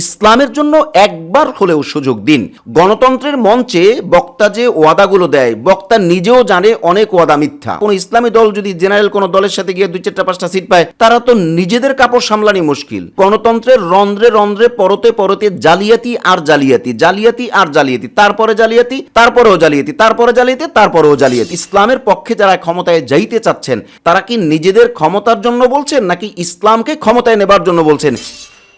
ইসলামের জন্য একবার হলেও সুযোগ দিন। গণতন্ত্রের মঞ্চে বক্তা যে ওয়াদাগুলো দেয়, বক্তা নিজেও জানে অনেক ওয়াদা মিথ্যা। কোন ইসলামী দল যদি জেনারেল কোন দলের সাথে গিয়ে দুই চারটা পাঁচটা সিট পায়, তারা তো নিজেদের কাপড় সামলানি মুশকিল। গণতন্ত্রের রন্ধ্রে রন্ধ্রে, পরতে পরতে জালিয়াতি আর জালিয়াতি জালিয়াতি আর জালিয়াতি, তারপরে জালিয়াতি, তারপরেও জালিয়াতি, তারপরে জালিয়াতি, তারপরেও জালিয়াতি। ইসলামের পক্ষে যারা ক্ষমতায় যাইতে চাচ্ছেন, তারা কি নিজেদের ক্ষমতার জন্য বলছেন, নাকি ইসলামকে ক্ষমতায় নেবার জন্য বলছেন?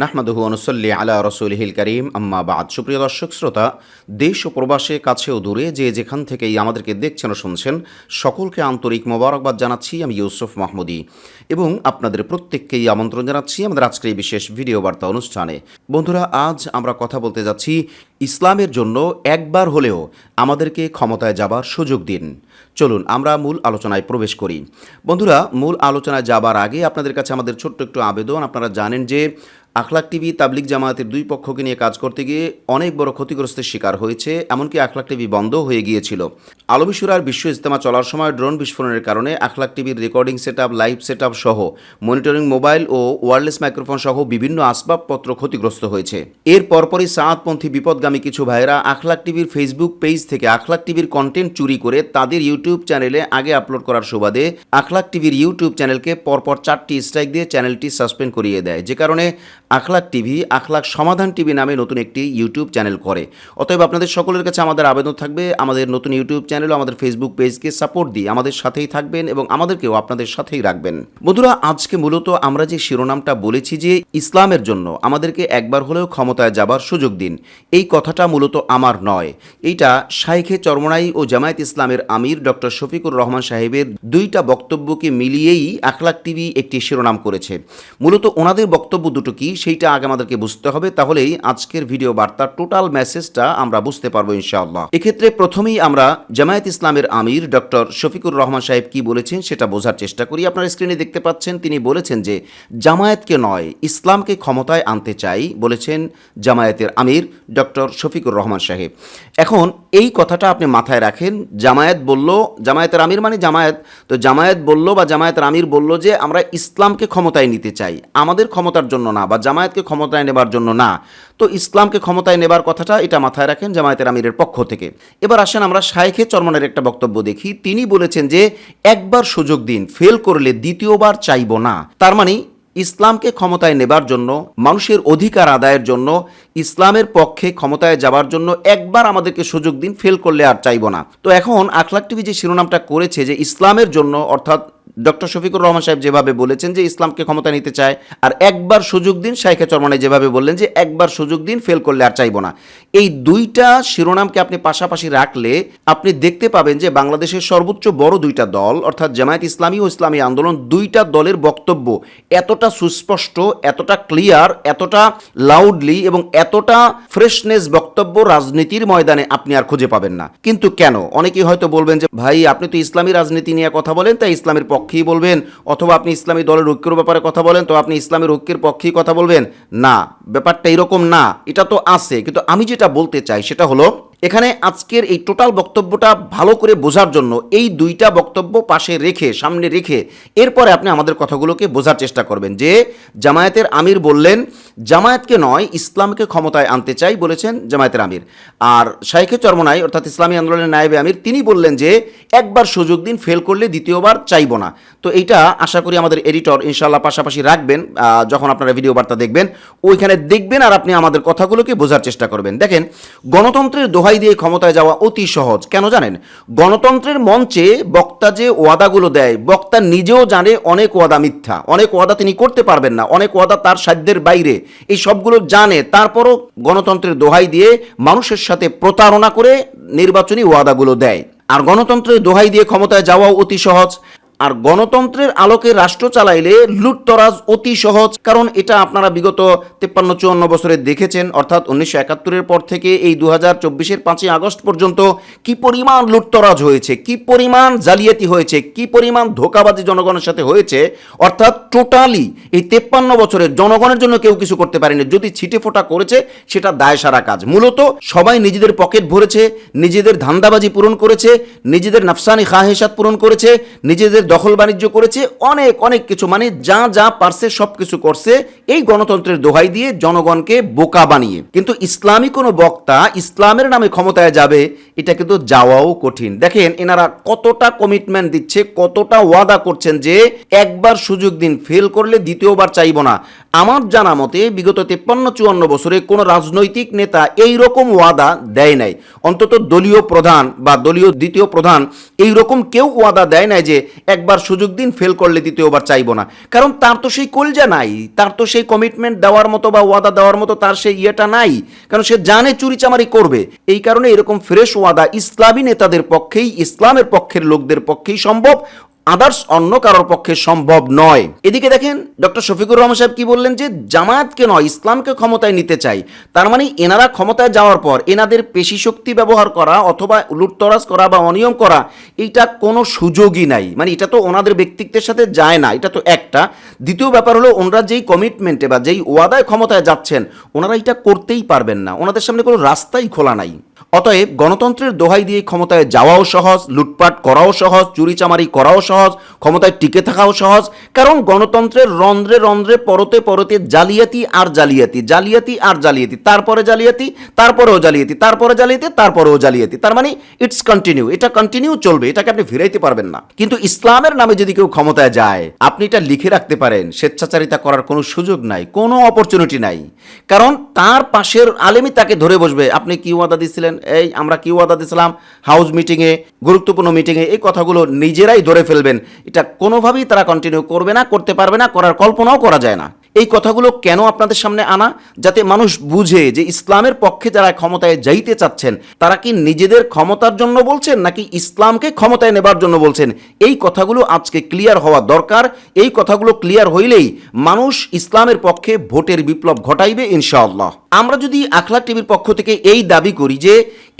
নাহমাদুহু অনুসল্লি আলা রসুলহিল করিম, আম্মা বাদ। সুপ্রিয় দর্শক, শ্রোতা, দেশ ও প্রবাসে কাছেও দূরে যে যেখান থেকেই আমাদেরকে দেখছেন ও শুনছেন, সকলকে আন্তরিক মোবারকবাদ জানাচ্ছি, আমি ইউসুফ মাহমুদি। এবং আপনাদের প্রত্যেককেই আমন্ত্রণ জানাচ্ছি আমাদের আজকের এই বিশেষ ভিডিও বার্তা অনুষ্ঠানে। বন্ধুরা, আজ আমরা কথা বলতে যাচ্ছি ইসলামের জন্য একবার হলেও আমাদেরকে ক্ষমতায় যাবার সুযোগ দিন। চলুন, আমরা মূল আলোচনায় প্রবেশ করি। বন্ধুরা, মূল আলোচনায় যাবার আগে আপনাদের কাছে আমাদের ছোট্ট একটু আবেদন। আপনারা জানেন যে আখলাক টিভি তাবলিক জামায়াতের দুই পক্ষকে নিয়ে কাজ করতে গিয়ে অনেক বড় ক্ষতিগ্রস্তের শিকার হয়েছে, এমনকি আখলাক টিভি বন্ধ হয়ে গিয়েছিল। আলমিশুরার বিশ্ব ইজতেমা চলার সময় ড্রোন বিস্ফোরণের কারণে আখলাক টিভির recording set up live set up সহ মনিটরিং মোবাইল ও ওয়ারলেস মাইক্রোফোন সহ বিভিন্ন আসবাবপত্র ক্ষতিগ্রস্ত হয়েছে। এর পরপরই সাঁতপন্থী বিপদগামী কিছু ভাইয়েরা আখলাক টিভির ফেসবুক পেজ থেকে আখলাক টিভির কন্টেন্ট চুরি করে তাদের ইউটিউব চ্যানেলে আগে আপলোড করার সুবাদে আখলাক টিভির ইউটিউব চ্যানেলকে পরপর চারটি স্ট্রাইক দিয়ে চ্যানেলটি সাসপেন্ড করিয়ে দেয়। যে কারণে আখলাক টিভি আখলাক সমাধান টিভি নামে নতুন একটি ইউটিউব চ্যানেল করে। অতএব আপনাদের সকলের কাছে আমাদের আবেদন থাকবে, আমাদের নতুন ইউটিউব চ্যানেল ও আমাদের ফেসবুক পেজকে সাপোর্ট দিয়ে আমাদের সাথেই থাকবেন এবং আমাদেরকেও আপনাদের সাথেই রাখবেন। বন্ধুরা, আজকে মূলত আমরা যে শিরোনামটা বলেছি যে ইসলামের জন্য আমাদেরকে একবার হলেও ক্ষমতায় যাবার সুযোগ দিন, এই কথাটা মূলত আমার নয়। এইটা শাইখে চরমনাই ও জামায়াত ইসলামের আমির ডক্টর শফিকুর রহমান সাহেবের দুইটা বক্তব্যকে মিলিয়েই আখলাক টিভি একটি শিরোনাম করেছে। মূলত ওনাদের বক্তব্য দুটো কি, সেইটা আগে আমাদেরকে বুঝতে হবে, তাহলেই আজকের ভিডিও বার্তার টোটাল মেসেজটা আমরা বুঝতে পারব ইনশাআল্লাহ। এক্ষেত্রে প্রথমেই আমরা জামায়াত ইসলামের আমির ডক্টর শফিকুর রহমান সাহেব কি বলেছেন সেটা বোঝার চেষ্টা করি। আপনারা স্ক্রিনে দেখতে পাচ্ছেন, তিনি বলেছেন যে, জামায়াতকে নয়, ইসলামকে ক্ষমতায় আনতে চাই, বলেছেন জামায়াতের আমির ডক্টর শফিকুর রহমান সাহেব। এখন এই কথাটা আপনি মাথায় রাখেন, জামায়াত বলল, জামায়াতের আমির মানে জামায়াত, তো জামায়াত বলল বা জামায়াতের আমির বলল যে, আমরা ইসলামকে ক্ষমতায় নিতে চাই, আমাদের ক্ষমতার জন্য না বা জামায়াতকে ক্ষমতায় নেবার জন্য না। তো ইসলামকে ক্ষমতায় নেবার কথাটা এটা মাথায় রাখেন জামায়াতের আমিরের পক্ষ থেকে। এবার আসেন আমরা শাইখে চরমনের একটা বক্তব্য দেখি। তিনি বলেছেন যে, একবার সুযোগ দিন, ফেল করলে দ্বিতীয়বার চাইব না। তার মানে ইসলামকে ক্ষমতায় নেবার জন্য, মানুষের অধিকার আদায়ের জন্য, ইসলামের পক্ষে ক্ষমতায় যাবার জন্য একবার আমাদেরকে সুযোগ দিন, ফেল করলে আর চাইব না। তো এখন আখলাক টিভি যে শিরোনামটা করেছে যে, ইসলামের জন্য, অর্থাৎ ডক্টর শফিকুর রহমান সাহেব যেভাবে বলেছেন যে ইসলামকে ক্ষমতা নিতে চায়, আর একবার সুযোগ দিন শাইখা চরমানে যেভাবে বললেন যে একবার সুযোগ দিন, ফেল করলে আর চাইব না। এই দুইটা শিরোনামকে আপনি পাশাপাশি রাখলে আপনি দেখতে পাবেন যে বাংলাদেশের সর্বোচ্চ বড় দুইটা দল, অর্থাৎ জামায়াত ইসলামী ও ইসলামী আন্দোলন, দুইটা দলের বক্তব্য এতটা সুস্পষ্ট, এতটা ক্লিয়ার এতটা লাউডলি এবং এতটা ফ্রেশনেস বক্তব্য রাজনীতির ময়দানে আপনি আর খুঁজে পাবেন না। কিন্তু কেন? অনেকেই হয়তো বলবেন যে, ভাই, আপনি তো ইসলামী রাজনীতি নিয়ে কথা বলেন, তাই ইসলামের পক্ষেই বলবেন। অথবা আপনি ইসলামী দলের ঐক্যের ব্যাপারে কথা বলেন, তো আপনি ইসলামের ঐক্যের পক্ষেই কথা বলবেন। না, ব্যাপারটা এরকম না। এটা তো আছে, কিন্তু আমি যেটা বলতে চাই সেটা হলো এখানে আজকের এই টোটাল বক্তব্যটা ভালো করে বোঝার জন্য এই দুইটা বক্তব্য পাশে রেখে, সামনে রেখে এরপরে আপনি আমাদের কথাগুলোকে বোঝার চেষ্টা করবেন যে জামায়াতের আমির বললেন, জামায়াতকে নয়, ইসলামকে ক্ষমতায় আনতে চাই বলেছেন জামায়াতের আমির। আর শাইখে চরমনাই, অর্থাৎ ইসলামী আন্দোলনের নায়েবে আমির, তিনি বললেন যে একবার সুযোগ দিন, ফেল করলে দ্বিতীয়বার চাইব না। তো এইটা আশা করি আমাদের এডিটর ইনশাল্লাহ পাশাপাশি রাখবেন যখন আপনারা ভিডিও বার্তা দেখবেন, ওইখানে দেখবেন আর আপনি আমাদের কথাগুলোকে বোঝার চেষ্টা করবেন। দেখেন, গণতন্ত্রের দোহাই দিয়ে ক্ষমতায় যাওয়া অতি সহজ। কেন জানেন? গণতন্ত্রের মঞ্চে বক্তা যে ওয়াদাগুলো দেয়, বক্তা নিজেও জানে অনেক ওয়াদা মিথ্যা। অনেক ওয়াদা তিনি করতে পারবেন না। অনেক ওয়াদা তার সাধ্যের বাইরে। এই সবগুলো জানে, তারপরও গণতন্ত্রের দোহাই দিয়ে মানুষের সাথে প্রতারণা করে নির্বাচনী ওয়াদাগুলো দেয়। আর গণতন্ত্রের দোহাই দিয়ে ক্ষমতায় যাওয়াও অতি সহজ। আর গণতন্ত্রের আলোকে রাষ্ট্র চালাইলে লুটতরাজ অতি সহজ, কারণ এটা আপনারা বিগত তেপ্পান্ন চুয়ান্ন বছরে দেখেছেন। অর্থাৎ উনিশশো একাত্তরের পর থেকে এই দু হাজার চব্বিশের পাঁচই আগস্ট পর্যন্ত কি পরিমাণ লুটতরাজ হয়েছে, কি পরিমাণ জালিয়াতি হয়েছে, কি পরিমাণ ধোকাবাজি জনগণের সাথে হয়েছে, অর্থাৎ টোটালি এই তেপ্পান্ন বছরের জনগণের জন্য কেউ কিছু করতে পারেনি। যদি ছিটে ফোটা করেছে, সেটা দায় সারা কাজ। মূলত সবাই নিজেদের পকেট ভরেছে, নিজেদের ধান্দাবাজি পূরণ করেছে, নিজেদের নাফসানি খাহেসাত পূরণ করেছে, নিজেদের দখল বাণিজ্য করেছে, অনেক অনেক কিছু। মানে যা যা পারছে সব কিছু করছে এই গণতন্ত্রের দোহাই দিয়ে জনগণকে বোকা বানিয়ে। কিন্তু ইসলামী কোনো বক্তা ইসলামের নামে ক্ষমতায় যাবে, এটা কিন্তু যাওয়াও কঠিন। দেখেন, এনারা কতটা কমিটমেন্ট দিচ্ছে, কতটা ওয়াদা করছেন যে একবার সুযোগ দিন ফেল করলে দ্বিতীয়বার চাইব না। আমার জানা মতে বিগত তেপ্পান্ন, চুয়ান্ন বছরে কোনো রাজনৈতিক নেতা এই রকম ওয়াদা দেয় নাই। অন্তত দলীয় প্রধান বা দলীয় দ্বিতীয় প্রধান এই রকম কেউ ওয়াদা দেয় নাই যে একবার সুযোগ দিন ফেল করলে দ্বিতীয়বার চাইব না। কারণ তার তো সেই কলজা নাই, তার তো সেই কমিটমেন্ট দেওয়ার মতো বা ওয়াদা দেওয়ার মতো তার সেই ইয়েটা নাই। কারণ সে জানে চুরিচামারি করবে। এই কারণে এরকম ফ্রেশ ওয়াদা ইসলামী নেতাদের পক্ষেই, ইসলামের পক্ষের লোকদের পক্ষেই সম্ভব। আদার্স অন্য কারোর পক্ষে সম্ভব নয়। এদিকে দেখেন, ডক্টর শফিকুর রহমান সাহেব কি বললেন যে, জামায়াতকে নয়, ইসলামকে ক্ষমতায় নিতে চাই। তার মানে এনারা ক্ষমতায় যাওয়ার পর এনাদের পেশি শক্তি ব্যবহার করা অথবা লুটতরাজ করা বা অনিয়ম করা এইটা কোনো সুযোগই নাই। মানে এটা তো ওনাদের ব্যক্তিত্বের সাথে যায় না, এটা তো একটা। দ্বিতীয় ব্যাপার হলো, ওনারা যেই কমিটমেন্টে বা যেই ওয়াদায় ক্ষমতায় যাচ্ছেন, ওনারা এটা করতেই পারবেন না। ওনাদের সামনে কোনো রাস্তাই খোলা নাই। অতএব গণতন্ত্রের দোহাই দিয়ে ক্ষমতায় যাওয়াও সহজ, লুটপাট করাও সহজ, চুরিচামারি করাও সহজ, ক্ষমতায় টিকে থাকাও সহজ। কারণ গণতন্ত্রের রন্ধ্রে রন্ধ্রে, পরতে পরতে জালিয়াতি আর জালিয়াতি জালিয়াতি আর জালিয়াতি, তারপরে জালিয়াতি, তারপরেও জালিয়াতি, তারপরে জালিয়াতি, তারপরেও জালিয়াতি। তার মানে ইটস কন্টিনিউ এটা কন্টিনিউ চলবে, এটাকে আপনি ফিরাইতে পারবেন না। কিন্তু ইসলামের নামে যদি কেউ ক্ষমতায় যায়, আপনি এটা লিখে রাখতে পারেন, স্বেচ্ছাচারিতা করার কোনো সুযোগ নাই, কোনো অপরচুনিটি নাই। কারণ তার পাশের আলেমই তাকে ধরে বসবে, আপনি কি ওয়াদা দিছিলেন এই, আমরা কি ওয়াদা দিয়েছিলাম হাউস মিটিংয়ে, গুরুত্বপূর্ণ মিটিংয়ে এই কথাগুলো নিজেরাই ধরে ফেলবেন। এটা কোনোভাবেই তারা কন্টিনিউ করবে না, করতে পারবে না, করার কল্পনাও করা যায় না। এই কথাগুলো কেন আপনাদের সামনে আনা? যাতে মানুষ বুঝে যে ইসলামের পক্ষে যারা ক্ষমতায় যাইতে চাচ্ছেন, তারা কি নিজেদের ক্ষমতার জন্য বলছেন, নাকি ইসলামকে ক্ষমতায় নেবার জন্য বলছেন? এই কথাগুলো আজকে ক্লিয়ার হওয়া দরকার। এই কথাগুলো ক্লিয়ার হইলেই মানুষ ইসলামের পক্ষে ভোটের বিপ্লব ঘটাইবে, ইনশাআল্লাহ। আমরা যদি আখলা টিভির পক্ষ থেকে এই দাবি করি যে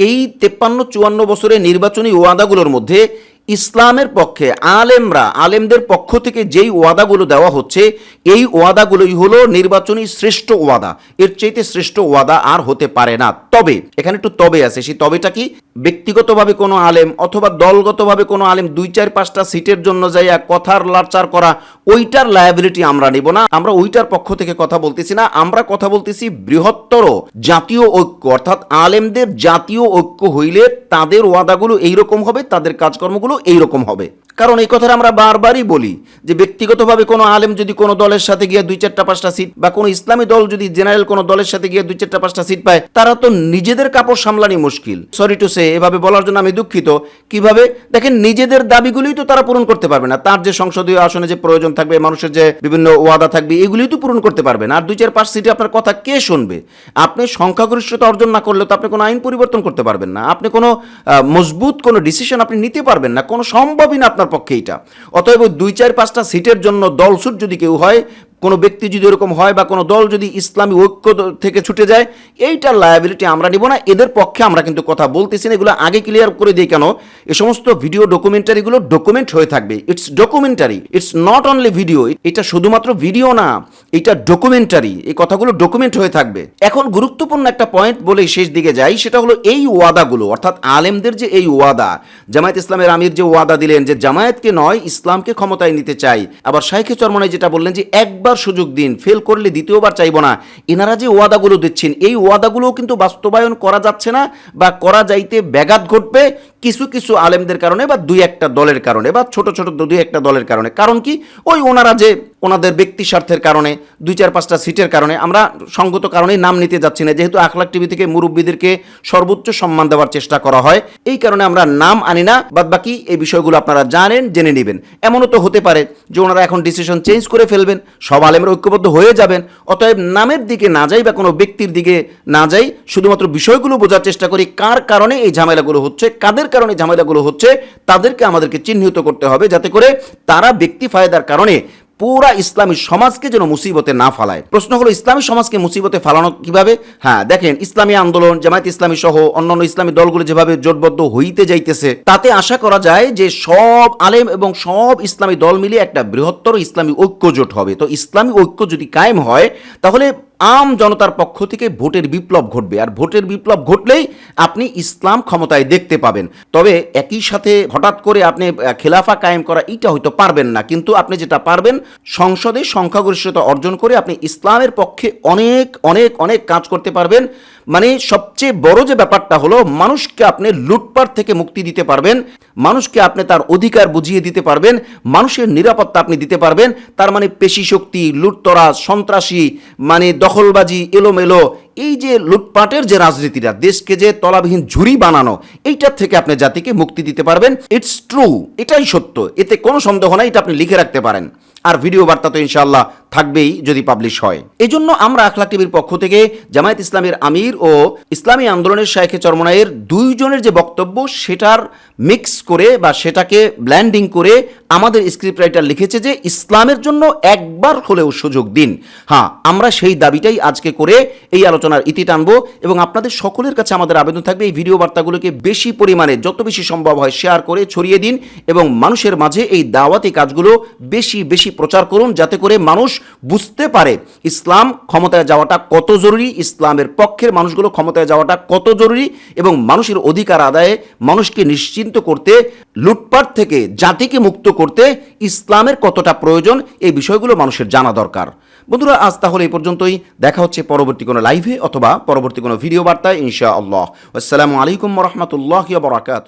এই তেপ্পান্ন চুয়ান্ন বছরের নির্বাচনী ওয়াদাগুলোর মধ্যে ইসলামের পক্ষে আলেমরা, আলেমদের পক্ষ থেকে যেই ওয়াদাগুলো দেওয়া হচ্ছে, এই ওয়াদাগুলোই হলো নির্বাচনী শ্রেষ্ঠ ওয়াদা। এর চাইতে শ্রেষ্ঠ ওয়াদা আর হতে পারে না। তবে, এখানে একটু তবে আছে, সেই তবেটা কি? ব্যক্তিগতভাবে কোনো আলেম অথবা দলগতভাবে কোনো আলেম দুই চার পাঁচটা সিটের জন্য যাইয়া কথার লাচার করা, ওইটার লায়াবিলিটি আমরা নিব না। আমরা ওইটার পক্ষ থেকে কথা বলতেছি না। আমরা কথা বলতেছি বৃহত্তর জাতীয় ঐক্য। অর্থাৎ আলেমদের জাতীয় ঐক্য হইলে তাদের ওয়াদাগুলো এইরকম হবে, তাদের কাজকর্মগুলো এইরকম হবে। কারণ এই কথাটা আমরা বারবারই বলি যে ব্যক্তিগতভাবে কোনো আলেম যদি কোনো দলের সাথে গিয়ে দুই চারটা পাঁচটা সিট বা কোনো ইসলামী দল যদি জেনারেল কোনো দলের সাথে গিয়ে দুই চারটা পাঁচটা সিট পায়, তারা তো নিজেদের কাপড় সামলানি মুশকিল। সরি টু সে এভাবে বলার জন্য আমি দুঃখিত। কীভাবে? দেখেন, নিজেদের দাবিগুলোই তো তারা পূরণ করতে পারবে না। তার যে সংসদীয় আসনে যে প্রয়োজন থাকবে, মানুষের যে বিভিন্ন ওয়াদা থাকবে এগুলি তো পূরণ করতে পারবে না। আর দুই চার পাঁচ সিটে আপনার কথা কে শুনবে? আপনি সংখ্যাগরিষ্ঠতা অর্জন না করলে তো আপনি কোনো আইন পরিবর্তন করতে পারবেন না। আপনি কোনো মজবুত কোনো ডিসিশন আপনি নিতে পারবেন না। কোনো সম্ভবই না আপনার পক্ষে এটা অতএব দুই চার পাঁচটা সিটের জন্য দলসুট যদি কেউ হয় কোনো ব্যক্তি যদি এরকম হয় বা কোনো দল যদি ইসলামী ঐক্য থেকে ছুটে যায়, এইটার লায়াবিলিটি আমরা নিব না। এদের পক্ষে আমরা কিন্তু কথা বলতেছি না, এগুলো আগে ক্লিয়ার করে দিই কেন? এ সমস্ত ভিডিও ডকুমেন্টারিগুলো ডকুমেন্ট হয়ে থাকবে। It's documentary it's not only video এটা শুধুমাত্র ভিডিও না, এটা ডকুমেন্টারি এই কথাগুলো ডকুমেন্ট হয়ে থাকবে। এখন গুরুত্বপূর্ণ একটা পয়েন্ট বলে শেষ দিকে যাই, সেটা হলো এই ওয়াদাগুলো, অর্থাৎ আলেমদের যে এই ওয়াদা, জামায়াত ইসলামের আমির যে ওয়াদা দিলেন যে জামায়াতকে নয়, ইসলামকে ক্ষমতায় নিতে চাই। আবার শাইখে চরমনায় যেটা বললেন যে একবার সুযোগ দিন। ফেল করলে দ্বিতীয়বার চাইব না। এনারা যে ওয়াদাগুলো দিচ্ছেন, এই ওয়াদাগুলোও কিন্তু বাস্তবায়ন করা যাচ্ছে না বা করা যাইতে ব্যাঘাত ঘটবে কিছু কিছু আলেমদের কারণে বা দুই একটা দলের কারণে বা ছোট ছোট দুই একটা দলের কারণে। কারণ কি? ওই ওনারা যে ওনাদের ব্যক্তি স্বার্থের কারণে, দুই চার পাঁচটা সিটের কারণে, আমরা সঙ্গত কারণেই নাম নিতে যাচ্ছি না। যেহেতু আখলাক টিভি থেকে মুরব্বীদেরকে সর্বোচ্চ সম্মান দেওয়ার চেষ্টা করা হয়, এই কারণে আমরা নাম আনি না। বাদ বাকি এই বিষয়গুলো আপনারা জানেন, জেনে নেবেন। এমনও তো হতে পারে যে ওনারা এখন ডিসিশন চেঞ্জ করে ফেলবেন, সব আলেমরা ঐক্যবদ্ধ হয়ে যাবেন, অতএব নামের দিকে না যাই বা কোনো ব্যক্তির দিকে না যাই, শুধুমাত্র বিষয়গুলো বোঝার চেষ্টা করি, কার কারণে এই ঝামেলাগুলো হচ্ছে, কাদের কারণে ঝামেলাগুলো হচ্ছে, তাদেরকে আমাদেরকে চিহ্নিত করতে হবে, যাতে করে তারা ব্যক্তি ফায়দার কারণে পুরা ইসলামী সমাজকে যেন মুসিবতে না ফালায়। প্রশ্ন হলো, ইসলামী সমাজকে মুসিবতে ফালানো কীভাবে? হ্যাঁ দেখেন, ইসলামী আন্দোলন, জামায়াত ইসলামী সহ অন্যান্য ইসলামী দলগুলো যেভাবে জোটবদ্ধ হইতে যাইতেছে, তাতে আশা করা যায় যে সব আলেম এবং সব ইসলামী দল মিলিয়ে একটা বৃহত্তর ইসলামী ঐক্য জোট হবে। তো ইসলামী ঐক্য যদি কায়েম হয়, তাহলে আম জনতার পক্ষ থেকে ভোটের বিপ্লব ঘটবে। আর ভোটের বিপ্লব ঘটলেই আপনি ইসলাম ক্ষমতায় দেখতে পাবেন। তবে একই সাথে হঠাৎ করে আপনি খেলাফা কায়েম করা এটা হয়তো পারবেন না। কিন্তু আপনি যেটা পারবেন, সংসদে সংখ্যাগরিষ্ঠতা অর্জন করে আপনি ইসলামের পক্ষে অনেক অনেক অনেক কাজ করতে পারবেন। মানে সবচেয়ে বড় যে ব্যাপারটা হলো, মানুষকে আপনি লুটপাট থেকে মুক্তি দিতে পারবেন। মানুষকে আপনি তার অধিকার বুঝিয়ে দিতে পারবেন, মানুষের নিরাপত্তা আপনি দিতে পারবেন, তার মানে পেশি শক্তি, লুটতরাজ, সন্ত্রাসী মানে দখলবাজি, এলোমেলো এই যে লুটপাটের যে রাজনীতিটা দেশকে যে তলাবিহীন ঝুড়ি বানানো, এইটার থেকে আপনি জাতিকে মুক্তি দিতে পারবেন। ইটস ট্রু এটাই সত্য। এতে কোনো সন্দেহ নাই, এটা আপনি লিখে রাখতে পারেন। আর ভিডিও বার্তা তো ইনশাল্লাহ থাকবেই যদি পাবলিশ হয়। এই জন্য আমরা আখলা টিভির পক্ষ থেকে জামায়াত ইসলামের আমির ও ইসলামী আন্দোলনের শাইখে চরমনায়ের দুইজনের যে বক্তব্য, সেটার মিক্স করে বা সেটাকে ব্ল্যান্ডিং করে আমাদের স্ক্রিপ্ট রাইটার লিখেছে যে, ইসলামের জন্য একবার হলেও সুযোগ দিন। হ্যাঁ আমরা সেই দাবিটাই আজকে করে এই আলোচনার ইতি টানবো এবং আপনাদের সকলের কাছে আমাদের আবেদন থাকবে এই ভিডিও বার্তাগুলোকে বেশি পরিমাণে, যত বেশি সম্ভব হয় শেয়ার করে ছড়িয়ে দিন এবং মানুষের মাঝে এই দাওয়াতি কাজগুলো বেশি বেশি প্রচার করুন যাতে করে মানুষ বুঝতে পারে ইসলাম ক্ষমতায় যাওয়াটা কত জরুরি, ইসলামের পক্ষের মানুষগুলো ক্ষমতায় যাওয়াটা কত জরুরি এবং মানুষের অধিকার আদায়ে মানুষকে নিশ্চিন্ত করতে লুটপাট থেকে জাতিকে মুক্ত করতে ইসলামের কতটা প্রয়োজন এই বিষয়গুলো মানুষের জানা দরকার। বন্ধুরা, আজ তাহলে এই পর্যন্তই। দেখা হচ্ছে পরবর্তী কোনো লাইভে অথবা পরবর্তী কোনো ভিডিও বার্তায়, ইনশাআল্লাহ। আসসালামু আলাইকুম রহমতুল্লাহ বরাকাত